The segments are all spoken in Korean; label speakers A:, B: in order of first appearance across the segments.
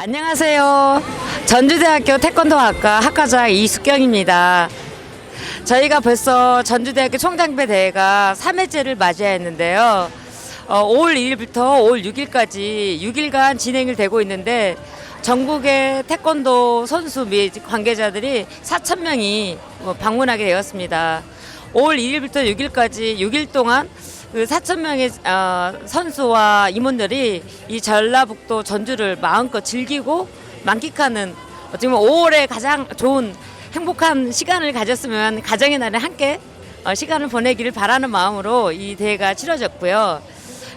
A: 안녕하세요. 전주대학교 태권도학과 학과장 이숙경입니다. 저희가 벌써 전주대학교 총장배 대회가 3회째를 맞이했는데요. 어, 5월 1일부터 5월 6일까지 6일간 진행이 되고 있는데 전국의 태권도 선수 및 관계자들이 4천 명이 뭐 방문하게 되었습니다. 5월 1일부터 6일까지 6일 동안 그 4천 명의 어, 선수와 임원들이 이 전라북도 전주를 마음껏 즐기고 만끽하는 보면 5월에 가장 좋은 행복한 시간을 가졌으면 가정의 날에 함께 어, 시간을 보내기를 바라는 마음으로 이 대회가 치러졌고요.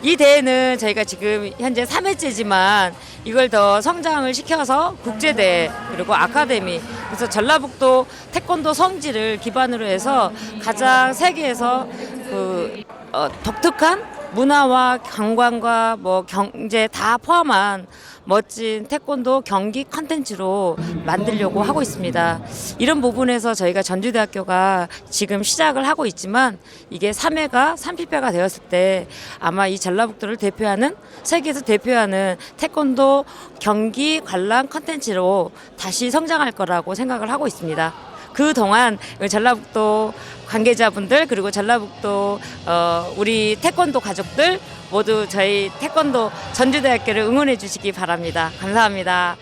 A: 이 대회는 저희가 지금 현재 3회째지만 이걸 더 성장을 시켜서 국제대회 그리고 아카데미 그래서 전라북도 태권도 성지를 기반으로 해서 가장 세계에서 그 어, 독특한 문화와 관광과 뭐 경제 다 포함한 멋진 태권도 경기 컨텐츠로 만들려고 하고 있습니다. 이런 부분에서 저희가 전주대학교가 지금 시작을 하고 있지만 이게 3회가 30회가 되었을 때 아마 이 전라북도를 대표하는 세계에서 대표하는 태권도 경기 관람 컨텐츠로 다시 성장할 거라고 생각을 하고 있습니다. 그 동안 전라북도 관계자분들 그리고 전라북도 어, 우리 태권도 가족들 모두 저희 태권도 전주대학교를 응원해 주시기 바랍니다. 감사합니다.